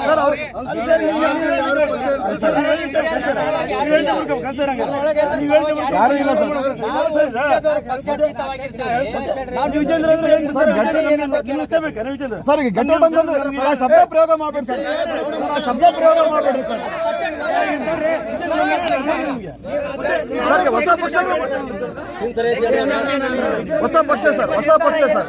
Sir ಅವ್ರು ಯಾರು ಇಲ್ಲ ಸರ್ ಈಗ ಗಂಟೆ ಬಂದ್ರೆ ಸರ್ ಶಬ್ದ ಪ್ರಯೋಗ ಮಾಡ್ಬೇಡಿ ಸರ್ ಸರ್, ಶಬ್ದ ಪ್ರಯೋಗ ಮಾಡ್ಬೇಡಿ ಸರ್ ಸರ್ ಹೊಸ ಪಕ್ಷ ಹೊಸ ಪಕ್ಷ ಸರ್ ಹೊಸ ಪಕ್ಷ ಸರ್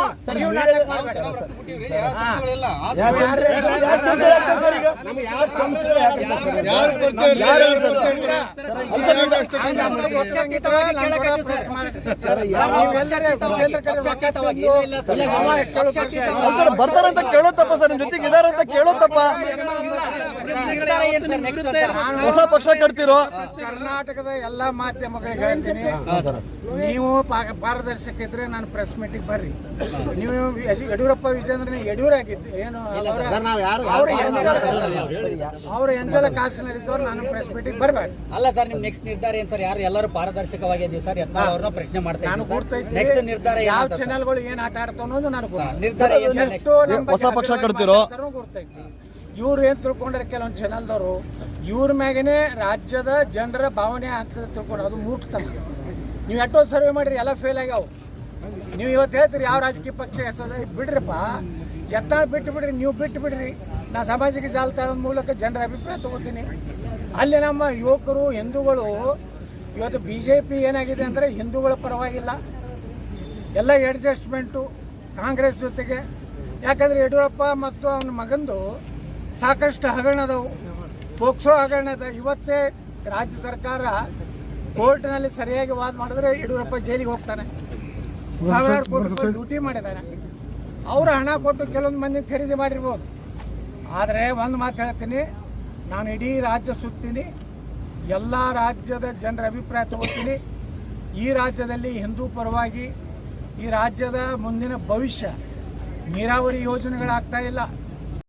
ಬರ್ತಾರಂತ ಕೇಳೋ ತಪ್ಪ ಸರ್ ನಿಮ್ ಜೊತೆಗೆ ಇದಾರಂತ ಕೇಳೋ ತಪ್ಪ. ಹೊಸ ಪಕ್ಷ ಕಟ್ತಿರೋ? ಕರ್ನಾಟಕದ ಎಲ್ಲಾ ಮಾಧ್ಯಮಗಳಿಗೆ ಹೇಳ್ತೀನಿ. ನೀವು ಪಾ- ಪಾರದರ್ಶಕ ಇದ್ರೆ ನಾನು ಪ್ರೆಸ್ ಮೀಟಿಂಗ್ ಬರ್ರಿ. ನೀವು ಯಡಿಯೂರಪ್ಪ ವಿಜೇಂದ್ರನ ಯಡಿಯೂರಾಗಿದ್ದು ಏನು ಅವ್ರ ಎಂಜಲ ಕಾಸಿನಲ್ಲಿದ್ದವ್ರು ನಾನು ಪ್ರೆಸ್ ಮೀಟಿಂಗ್ ಬರಬೇಡ ಅಲ್ಲ ಸರ್ ನಿಮ್ ನೆಕ್ಸ್ಟ್ ನಿರ್ಧಾರ ಏನ್ ಸರ್? ಯಾರು ಎಲ್ಲರೂ ಪಾರದರ್ಶಕವಾಗಿದ್ದೀವಿ ಸರ್? ಎತ್ತ ಅವ್ರನ್ನ ಪ್ರಶ್ನೆ ಮಾಡ್ತೇನೆ ನಾನು ಇದ್ದೀನಿ ನೆಕ್ಸ್ಟ್ ನಿರ್ಧಾರ ಯಾವ ಚಾನೆಲ್ಗಳು ಏನ್ ಆಟ ಆಡ್ತಾವ ಅನ್ನೋದು ನಾನು. ನಿರ್ಧಾರ ಹೊಸ ಪಕ್ಷ ಕಟ್ತಿರೋ? ಗುರ್ತೈತಿ ಇವ್ರು ಏನು ತಿಳ್ಕೊಂಡ್ರೆ ಕೆಲವೊಂದು ಚಾನಲ್ದವರು ಇವ್ರ ಮ್ಯಾಗೇನೆ ರಾಜ್ಯದ ಜನರ ಭಾವನೆ ಆಗ್ತದೆ ತಿಳ್ಕೊಂಡು, ಅದು ಮೂರ್ಖತನ ನೀವು ಎಷ್ಟೋ ಸರ್ವೆ ಮಾಡಿರಿ, ಎಲ್ಲ ಫೇಲ್ ಆಗ್ಯಾವ. ನೀವು ಇವತ್ತು ಹೇಳ್ತೀರಿ, ಯಾವ ರಾಜಕೀಯ ಪಕ್ಷ ಹೆಸರು ಬಿಡ್ರಿಪ್ಪ. ಎತ್ತ ಬಿಟ್ಟು ಬಿಡ್ರಿ ನೀವು ಬಿಟ್ಟು ಬಿಡ್ರಿ ನಾ ಸಾಮಾಜಿಕ ಜಾಲತಾಣದ ಮೂಲಕ ಜನರ ಅಭಿಪ್ರಾಯ ತಗೋತೀನಿ. ಅಲ್ಲಿ ನಮ್ಮ ಯುವಕರು, ಹಿಂದೂಗಳು, ಇವತ್ತು ಬಿ ಜೆ ಪಿ ಏನಾಗಿದೆ ಅಂದರೆ ಹಿಂದೂಗಳ ಪರವಾಗಿಲ್ಲ. ಎಲ್ಲ ಅಡ್ಜಸ್ಟ್ಮೆಂಟು ಕಾಂಗ್ರೆಸ್ ಜೊತೆಗೆ. ಯಾಕಂದರೆ ಯಡಿಯೂರಪ್ಪ ಮತ್ತು ಅವನ ಮಗಂದು ಸಾಕಷ್ಟು ಹಗರಣದವು. ಪೋಕ್ಸೋ ಹಗರಣ ಅದ ಇವತ್ತೇ ರಾಜ್ಯ ಸರ್ಕಾರ ಕೋರ್ಟ್ನಲ್ಲಿ ಸರಿಯಾಗಿ ವಾದ ಮಾಡಿದ್ರೆ ಯಡಿಯೂರಪ್ಪ ಜೈಲಿಗೆ ಹೋಗ್ತಾನೆ. ಸಾವಿರಾರು ಕೋಟಿ ಡ್ಯೂಟಿ ಮಾಡಿದ್ದಾನೆ. ಅವ್ರ ಹಣ ಕೊಟ್ಟು ಕೆಲವೊಂದು ಮಂದಿ ಖರೀದಿ ಮಾಡಿರ್ಬೋದು. ಆದರೆ ಒಂದು ಮಾತು ಹೇಳ್ತೀನಿ, ನಾನು ಇಡೀ ರಾಜ್ಯ ಸುತ್ತೀನಿ, ಎಲ್ಲ ರಾಜ್ಯದ ಜನರ ಅಭಿಪ್ರಾಯ ತಗೋತೀನಿ. ಈ ರಾಜ್ಯದಲ್ಲಿ ಹಿಂದೂ ಪರವಾಗಿ ಈ ರಾಜ್ಯದ ಮುಂದಿನ ಭವಿಷ್ಯ ನೀರಾವರಿ ಯೋಜನೆಗಳಾಗ್ತಾ ಇಲ್ಲ.